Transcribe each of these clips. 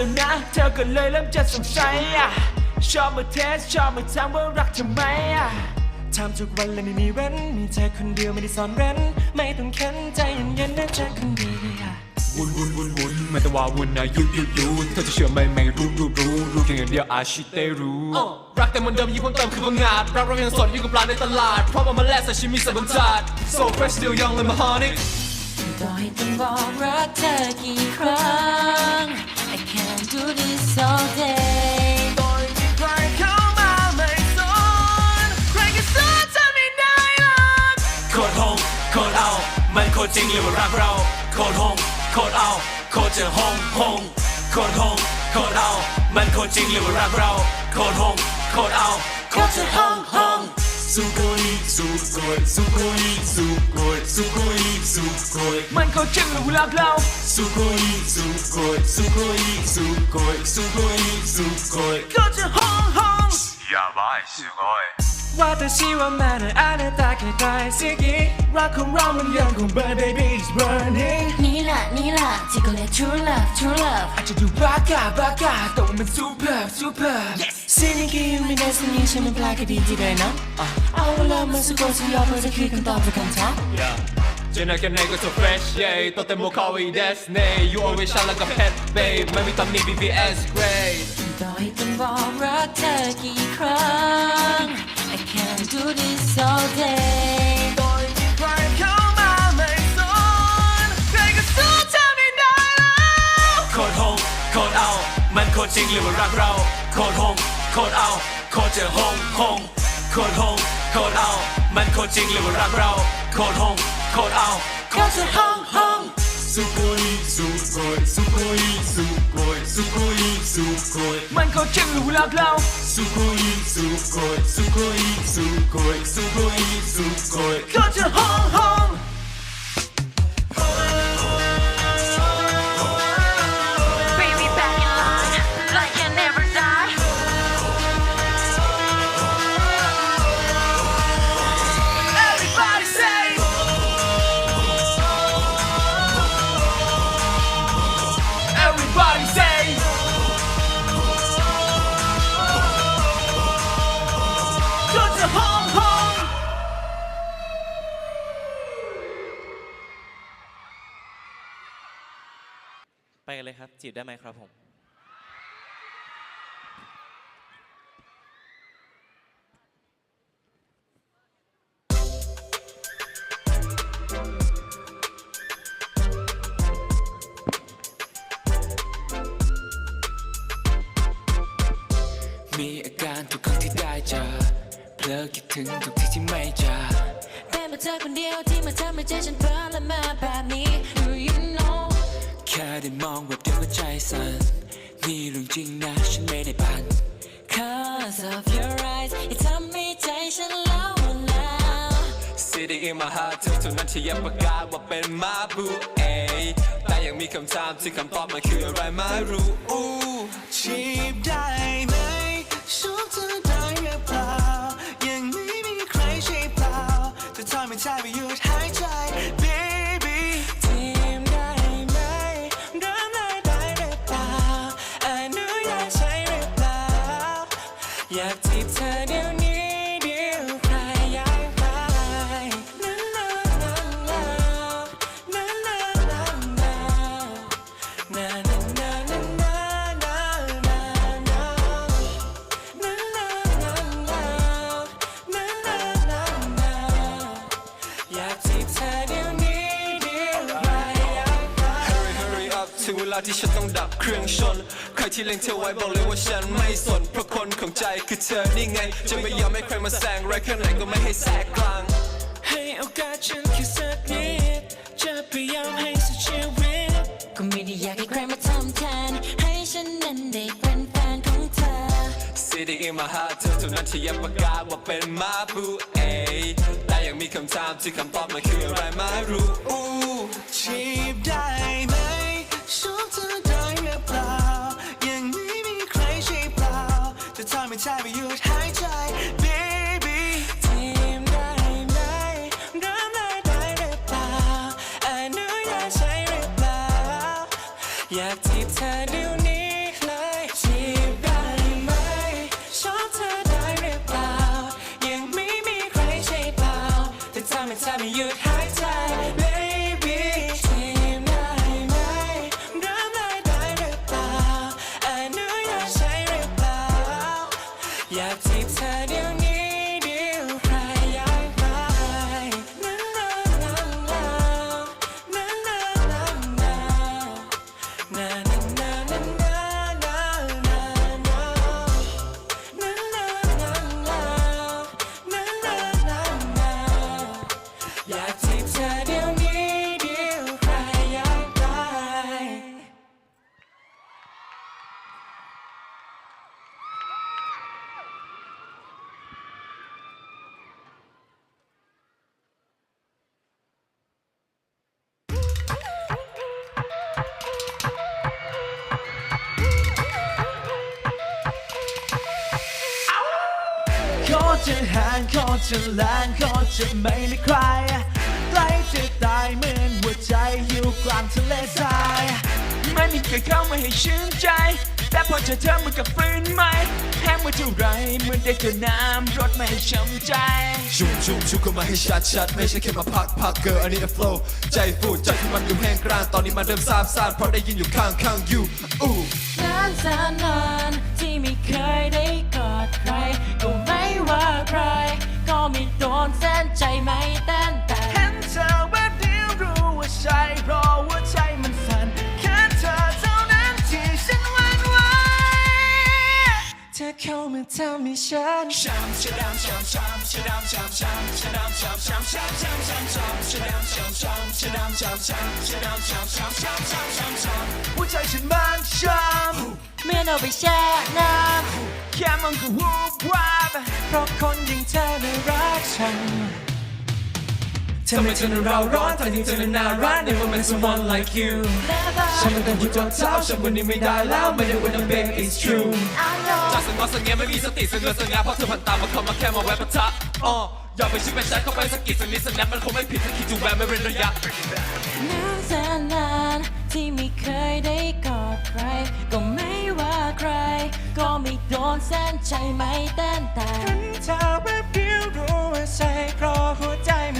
แล้วนะ เธอก็เลยเริ่มจะสงสัยอะชอบมาเทสชอบมาถามว่ารักทำไมอะทำทุกวันและไม่มีเว้น มีเธอคนเดียวไม่ได้ซ่อนเร้น ไม่ต้องเค้นใจเย็นๆนะเธอคนเดียววุ่นวุ่นวุ่นวุ่นไม่ต้องว่าวุ่นนะยุยุยุเธอจะเชื่อไหมไม่รู้รู้รู้รู้เพียงอย่างเดียวอาชิเตรู้รักแต่มันเดิมยิ่งเพิ่มเติมคือพังงาดรักเรายังสดยิ่งกับปลาในตลาด เพราะมันมาแลกซาชิมิสับบรรทัด so fresh still young เลยมาฮานิกต่อให้ต้องบอกรักเธอกี่ครั้ง โดยที่ใครเข้ามาไม่สนใครก็สู้เธอไม่ได้หรอกโคตรหงโคตรเอามันโคตรจริงหรือว่ารักเราโคตรหงโคตรเอาโคตรจะหงหงโคตรหงโคตรเอามันโคตรจริงหรือว่ารักเราโคตรหงโคตรเอาโคตรจะหงหง สุโกยสุโกยสุโกยสุโกยสุโกยสุโกย มันเขาจึงหรือรักเรา สุโกยสุโกยสุโกยสุโกยสุโกยสุโกย ก็จะห้องห้อง やばいすごい ว่าแต่ชีว่าแม่ในอาณาตาแค่ได้สิกีรักของเรามันยังคง burn baby is burning นี่แหละนี่แหละที่เขาเรียก true love true love อาจจะดูบ้ากาบ้ากาแต่ว่ามัน super super yes Cynically you may dance and you shouldn't black it easy right now Our love must go to your brother kick and top can top Yeah จะไหนกันไหนก็ so fresh yeah ตัวเต็มมุกเขาอีเดสเน่ you always shine like a pet babe ไม่มีตำหนิ BBS great ต่อให้ต้องบอกรักเธอกี่ครั้ง I can't do this all day ต่อให้มีใครเข้ามาไม่สนใครก็สู้เธอไม่ได้แล้วโคตรโหงโคตรเอา มันโคตรจริงหรือว่ารักเราโคตรโหง โคตรเอาโคตรจะหงหงโคตรหงโคตรเอา มันโคตรจริงหรือว่ารักเราโคตรหงโคตรเอาโคตรจะหงหงสุโกยสุโกยสุโกยสุโกยสุโกยสุโกยมันเขาจึงหรือรักเราสุโกยสุโกยสุโกยสุโกยสุโกยสุโกยก็จะห้องห้อง เลยครับ จีบได้ไหมครับผม มีอาการทุกครั้งที่ได้เจอเพลอคิดถึงทุกที่ที่ไม่เจอเป็นเพราะเธอคนเดียวที่มาทำให้ใจฉันเพ้อและมาแบบนี้ แค่ได้มองแบบเดียวก็ใจสั่นนี่เรื่องจริงนะฉันไม่ได้พัน Cause of your eyes อย่าทำให้ใจฉันเล่าแล้ว City in my heart เธอเท่านั้นที่ยังประกาศว่าเป็นมาบูเอแต่ยังมีคำถามที่คำตอบมันคืออะไรไม่รู้อู้จีบได้ไหมชอบเธอได้หรือเปล่ายังไม่มีใครใช่เปล่าจะทำให้ใจไปหยุดหายใจ อยากจีบเธอเดี๋ยวนี้เดี๋ยวใครอยากไปนานานานานานานานานานานานานาอยากจีบเธอเดี๋ยวนี้เดี๋ยวใครอยากไป Hurry hurry up ถึงเวลาที่ฉันต้องดับเครื่องชนใครที่เล็งเธอไว้บอกเลยว่าฉันไม่สนเพราะคนของใจคือเธอนี่ไง จะไม่ยอมให้ใครมาแซงไรแค่ไหนก็ไม่ให้แทรกกลาง ให้โอกาสฉันแค่สักนิดจะพยายามให้สุดชีวิตก็ไม่ได้อยากให้ใครมาทำแทนให้ฉันนั้นได้เป็นแฟนของเธอ City in my heart เธอเท่านั้นที่ยังประกาศว่าเป็นมาบูเอแต่ยังมีคำถามที่คำตอบมันคืออะไรไม่รู้อู้จีบได้ อยากจีบเธอเดี๋ยวนี้เลยจีบได้ไหม ชอบเธอได้หรือเปล่า ยังไม่มีใครใช่เปล่าแต่ถ้าไม่เธอไม่หยุดหายใจ baby จีบได้ไหมเริ่มเลยได้หรือเปล่าอนุญาตใช่หรือเปล่า อยากจีบเธอเดี๋ยวางขอจะล้างขอจะไม่มีใครใกล้จะตายเหมือนหัวใจอยู่กลางทะเลทรายไม่มีใครเข้ามาให้ชื่นใจ แต่พอเจอเธอมันกับฟืนไหมแค่เมื่อเท่าไรเหมือนได้เจอน้ำรถไม่ให้ช้ำใจ ชุ่มชุ่มชุ่มเข้ามาให้ชัดชัดไม่ใช่แค่มาพักพักเกิร์อันนี้ a flow ใจฟูดใจที่มันอยู่แห้งกร้านตอนนี้มันเริ่มซาบซ่านเพราะได้ยินอยู่ข้างข้างอยู่อู้นานแสนนานที่ไม่เคยได้กอดใคร ไม่โดนเส้นใจไม่เต้นแต่เห็น เข้ามาทำให้ฉันช้ำชะดำช้ำช้ำชะดำช้ำช้ำชะดำช้ำช้ำช้ำช้ำช้ำช้ำชะดำช้ำช้ำชะดำช้ำช้ำชะดำช้ำช้ำช้ำช้ำช้ำช้ำหัวใจฉันมันช้ำเมื่อเราไปแช่น้ำแค่มองก็วูบวาบเพราะคนอย่างเธอน่ารักฉัน ทำไมเธอน่าเราร้อนทั้งที่เธอน่ารักใน moment someone like you ำและบ้าฉันมันต้องอยู่จนเช้าฉันวันนี้ไม่ได้แล้วไม่ได้วันนั้น baby it's true อารมจากสังงอสังเงไม่มีสติสังเงอสังงาเพราะเธอผ่านตามมาเข้ามาแค่มาแวะปะทะอ๋ออย่าไปชิดเป็นใจเข้าไปสะกิดสักนิดสักนัดมันคงไม่ผิดถ้าคิดจะแวะไม่เป็นระยะนานแสนนานที่ไม่เคยได้กอดใคร ก็ไม่ว่าใคร ก็ไม่โดนเส้นใจไม่เต้นแต่เธอแป๊บเดียวรู้ว่าใช่เพราะหัวใจมันสั่นแค่เ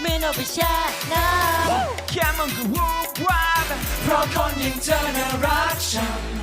ไมื่อเราไปแช่น้ำแค่มองก็วูบวาบเพราะคนอย่างเธอน่ารักฉัน